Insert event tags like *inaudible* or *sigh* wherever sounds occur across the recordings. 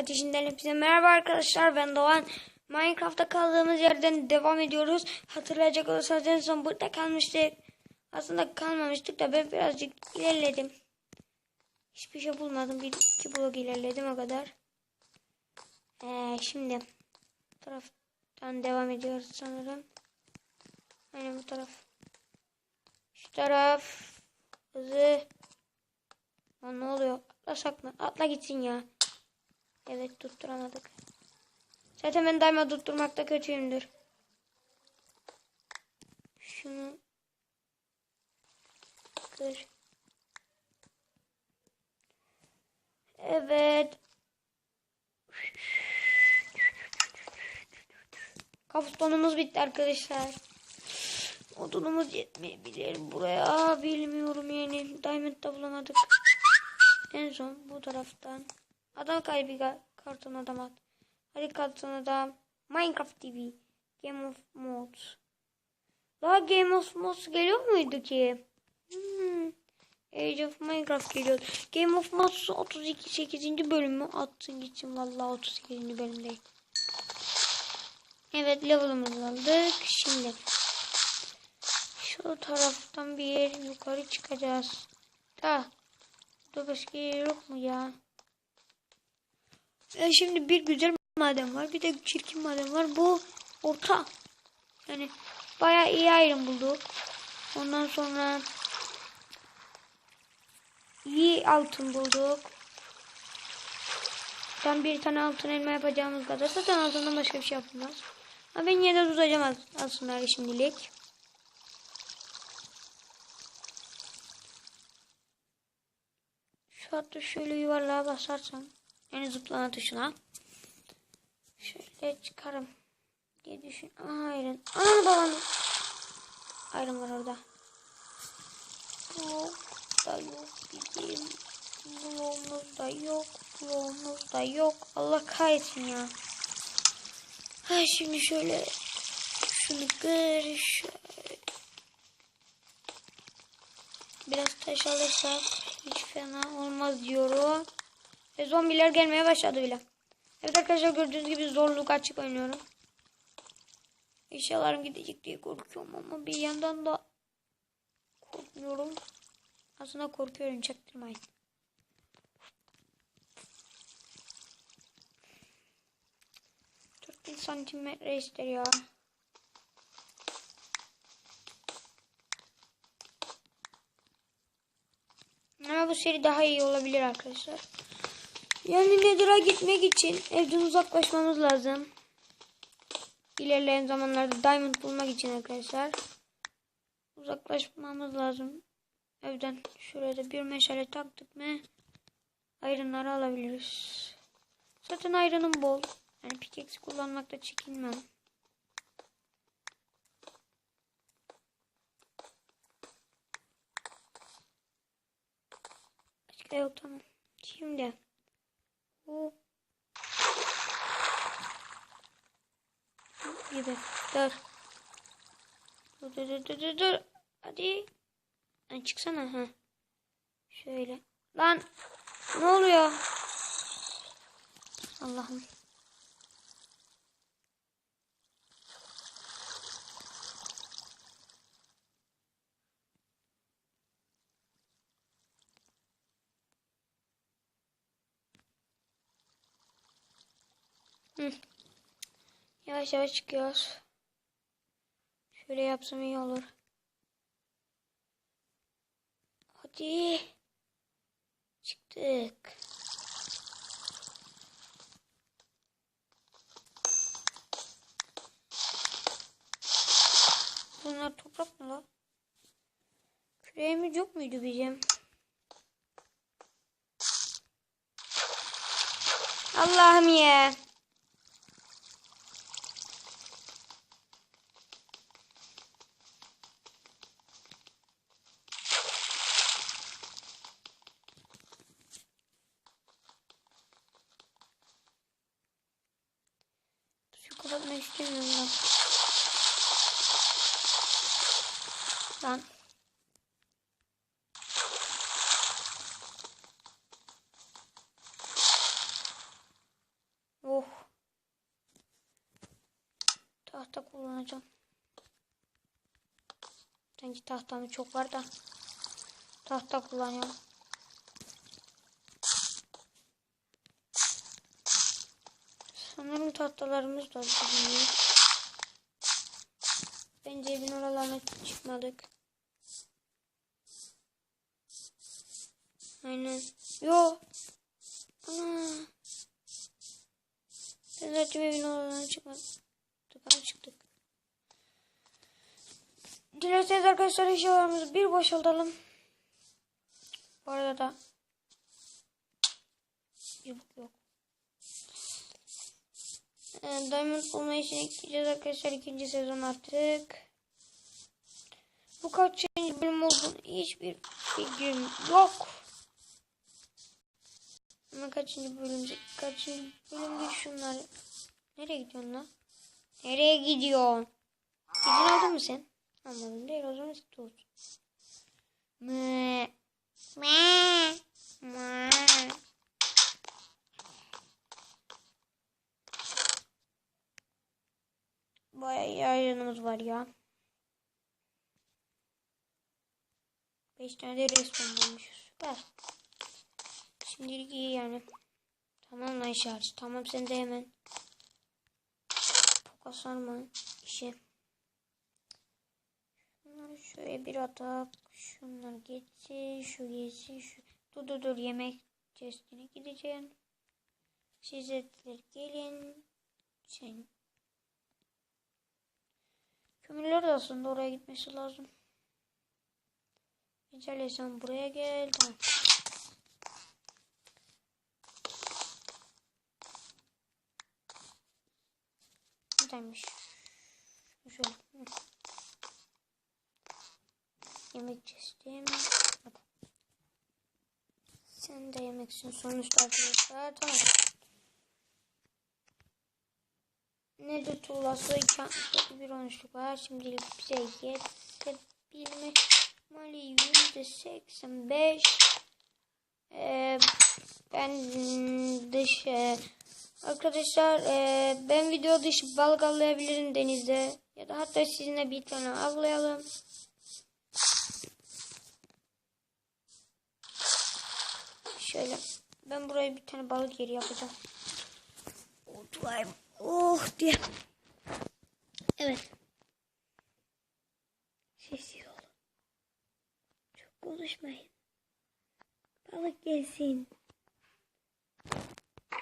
ateşinden hepinize merhaba arkadaşlar ben Doğan. Minecraft'ta kaldığımız yerden devam ediyoruz. Hatırlayacak olursanız en son burada kalmıştık. Aslında kalmamıştık da ben birazcık ilerledim. Hiçbir şey bulmadım. Bir iki blok ilerledim o kadar. Ee, şimdi bu taraftan devam ediyoruz sanırım. Aynen bu taraf. Şu taraf. Hızı. Lan ne oluyor? Atlasak mı? Atla gitsin ya. Evet tutturamadık. Zaten ben daima tutturmakta kötüyümdür. Şunu kır. Evet. Kafustonumuz bitti arkadaşlar. Odunumuz yetmeyebilir buraya. Bilmiyorum yani. Diamond da bulamadık. En son bu taraftan. Adam kaybı karton adam at. Hadi karton adam. Minecraft TV. Game of Mods. Daha Game of Mods geliyor muydu ki? Hmm. Age of Minecraft geliyor. Game of Mods 32 8. bölümü atsın gitsin vallahi 38. bölümde. Evet level'ımızı aldık. Şimdi şu taraftan bir yer yukarı çıkacağız. Da Burada başka yer yok mu ya? E şimdi bir güzel maden var. Bir de çirkin maden var. Bu orta. Yani bayağı iyi ayrım bulduk. Ondan sonra iyi altın bulduk. Tam bir tane altın elma yapacağımız kadar. Zaten altından başka bir şey yapılmaz. Ama ben yine de tutacağım aslında şimdilik. Şu hatta şöyle yuvarlığa basarsam yani zıplama tuşuna şöyle çıkarım diye düşün. Ayrın. Aa babanın. Ayrın var orada. Yok da yok bizim. Bloğumuz da yok. Bloğumuz da yok. Allah kahretsin ya. Ha şimdi şöyle şunu kır. Şöyle. Biraz taş alırsak hiç fena olmaz diyorum. Ve zombiler gelmeye başladı bile. Evet arkadaşlar gördüğünüz gibi zorluk açık oynuyorum. Eşyalarım gidecek diye korkuyorum ama bir yandan da korkmuyorum. Aslında korkuyorum çaktırmayın. Bin santimetre ister ya. Ama bu seri daha iyi olabilir arkadaşlar. Yani Nether'a gitmek için evden uzaklaşmamız lazım. İlerleyen zamanlarda diamond bulmak için arkadaşlar. Uzaklaşmamız lazım. Evden şurada bir meşale taktık mı ayrınları alabiliriz. Zaten ayrınım bol. Yani pickaxe kullanmakta çekinmem. Başka yok tamam. Şimdi gibi dur. Dur dur dur dur dur. Hadi. Lan çıksana ha. Şöyle. Lan ne oluyor? Allah'ım. Yavaş yavaş çıkıyoruz. Şöyle yapsam iyi olur. Hadi. Çıktık. Bunlar toprak mı lan? Küreğimiz yok muydu bizim? Allah'ım ya. istemiyorum lan. Oh. Tahta kullanacağım. Sanki tahtamı çok var da tahta kullanıyorum. Tahtalarımız da bulunuyor. Bence evin oralarına çıkmadık. Aynen. Yo. Ana. Ben zaten evin oralarına çıkmadık. Ama çıktık. Dilerseniz arkadaşlar eşyalarımızı bir boşaltalım. Bu arada da bir yok. Ee, Diamond bulma işine arkadaşlar ikinci sezon artık. Bu kaçıncı bölüm olduğunu hiçbir fikrim yok. Ama kaçıncı bölüm kaçıncı bölüm değil şunlar. Nereye gidiyorsun lan? Nereye gidiyorsun? İzin aldın mı sen? Anladım değil o zaman tut. Mı. Mı. Ayranımız var ya. Beş tane de resmen bulmuşuz. Süper. Şimdilik iyi yani. Tamam lan şarj. Tamam sen de hemen. Kasarma işe. Şunları şöyle bir atak. Şunlar geçsin. Şu geçsin. Şu. Dur dur dur yemek chestine gideceğim. Siz etler gelin. Sen. Kömürler de aslında oraya gitmesi lazım. Güzel sen buraya gel. Tamam. Buradaymış. Şöyle. Yemek çeşidim. Sen de yemeksin sonuçta arkadaşlar. Tamam. Nedir tuğlası? bir onuşluk var. Şimdilik bize yetebilme mali yüzde seksen beş. Ee, ben dış e, Arkadaşlar e, ben video dışı balık avlayabilirim denizde. Ya da hatta sizinle bir tane avlayalım. Şöyle ben buraya bir tane balık yeri yapacağım. Oturayım. Oh diye. Evet. Sessiz olun. Çok konuşmayın. Balık gelsin.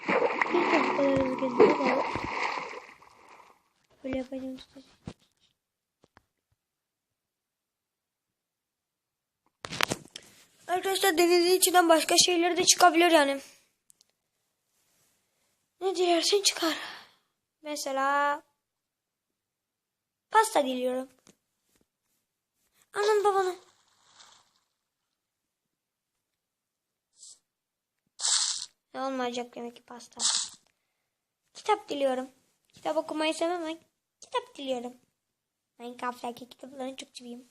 Bir dakikalarımız geziyor da. Böyle yapacağım işte. Arkadaşlar denizin içinden başka şeyler de çıkabilir yani. Ne dilersen çıkar. Mesela pasta diliyorum. Anam babanı. Ne olmayacak demek ki pasta. Kitap diliyorum. Kitap okumayı sevmem ama kitap diliyorum. Minecraft'taki kitaplarını çok seviyorum.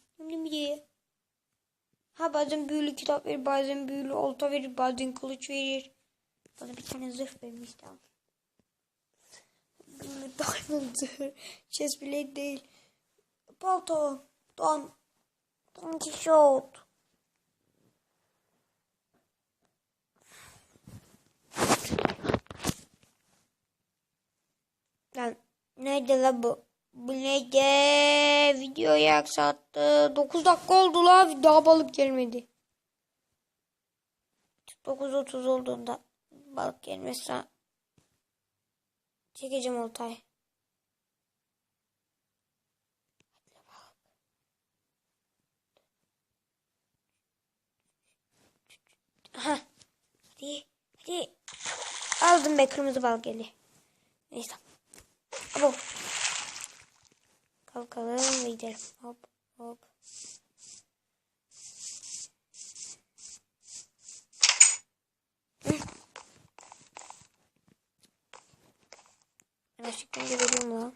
Ha bazen büyülü kitap verir, bazen büyülü olta verir, bazen kılıç verir. Bana bir tane zırh vermiş tamam. Büyülü *laughs* diamond zırh. Chest blade değil. Palto. Don. Don Quixote. Lan nerede la bu? Bu neydi? Videoyu aksattı. 9 dakika oldu la. Daha balık gelmedi. 9.30 olduğunda balık gelmezse çekeceğim oltayı. Aha. Hadi. Hadi. Aldım be kırmızı balık geldi. Neyse. Abo. Kalkalım ve gidelim. Hop hop. Gerçekten geberiyorum lan.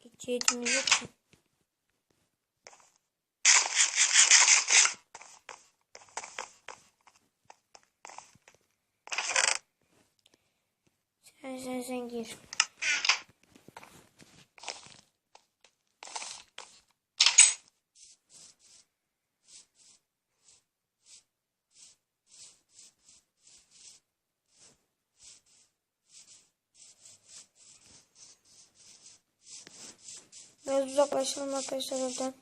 Hiç yetimiz yok ki. Sen sen sen gir. Biraz uzaklaşalım arkadaşlar oradan.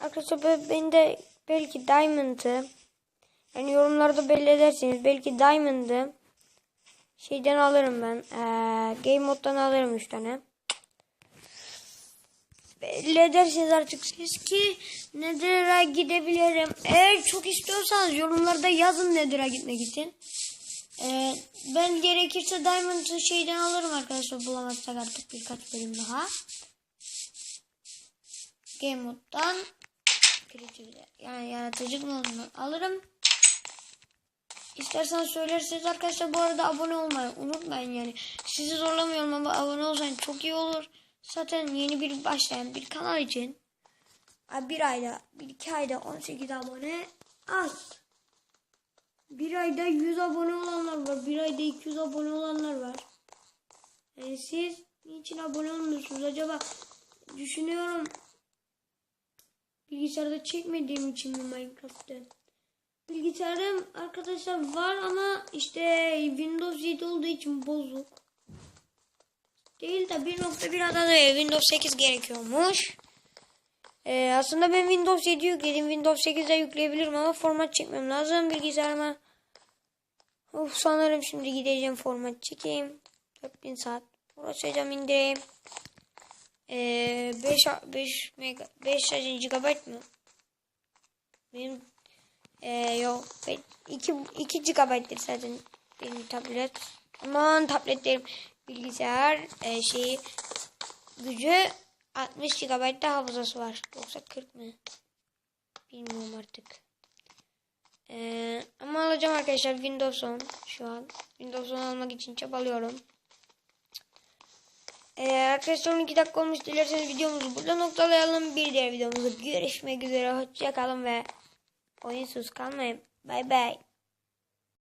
Arkadaşlar beni de belki Diamond'ı yani yorumlarda belli ederseniz belki Diamond'ı şeyden alırım ben. Ee, Game Mode'dan alırım 3 tane. Belli ederseniz artık siz ki Nether'a gidebilirim. Eğer çok istiyorsanız yorumlarda yazın Nether'a gitmek için. Ee, ben gerekirse Diamond'ı şeyden alırım arkadaşlar bulamazsak artık birkaç bölüm daha. Game Mode'dan yani yaratıcı modunu alırım. İstersen söylerseniz arkadaşlar bu arada abone olmayı unutmayın yani. Sizi zorlamıyorum ama abone olsanız çok iyi olur. Zaten yeni bir başlayan bir kanal için bir ayda, bir iki ayda 18 abone az. Bir ayda 100 abone olanlar var. Bir ayda 200 abone olanlar var. Yani siz niçin abone olmuyorsunuz acaba? Düşünüyorum. Bilgisayarda çekmediğim için mi Minecraft'te? Bilgisayarım arkadaşlar var ama işte Windows 7 olduğu için bozuk. Değil de 1.1 adada Windows 8 gerekiyormuş. Ee, aslında ben Windows 7 yükledim. Windows 8'de yükleyebilirim ama format çekmem lazım bilgisayarıma. Of sanırım şimdi gideceğim format çekeyim. 4000 saat uğraşacağım indireyim. Ee, 5 5 mega 5 GB mı? Benim ee, yok 2 2 GB'dir zaten benim tablet. Aman tabletlerim bilgisayar e, şeyi gücü 60 GB da hafızası var. Yoksa 40 mı? Bilmiyorum artık. Ee, ama alacağım arkadaşlar Windows 10 şu an. Windows 10 almak için çabalıyorum. Ee, arkadaşlar 12 dakika olmuş. Dilerseniz videomuzu burada noktalayalım. Bir diğer videomuzda görüşmek üzere. Hoşçakalın ve oyunsuz kalmayın. Bay bay.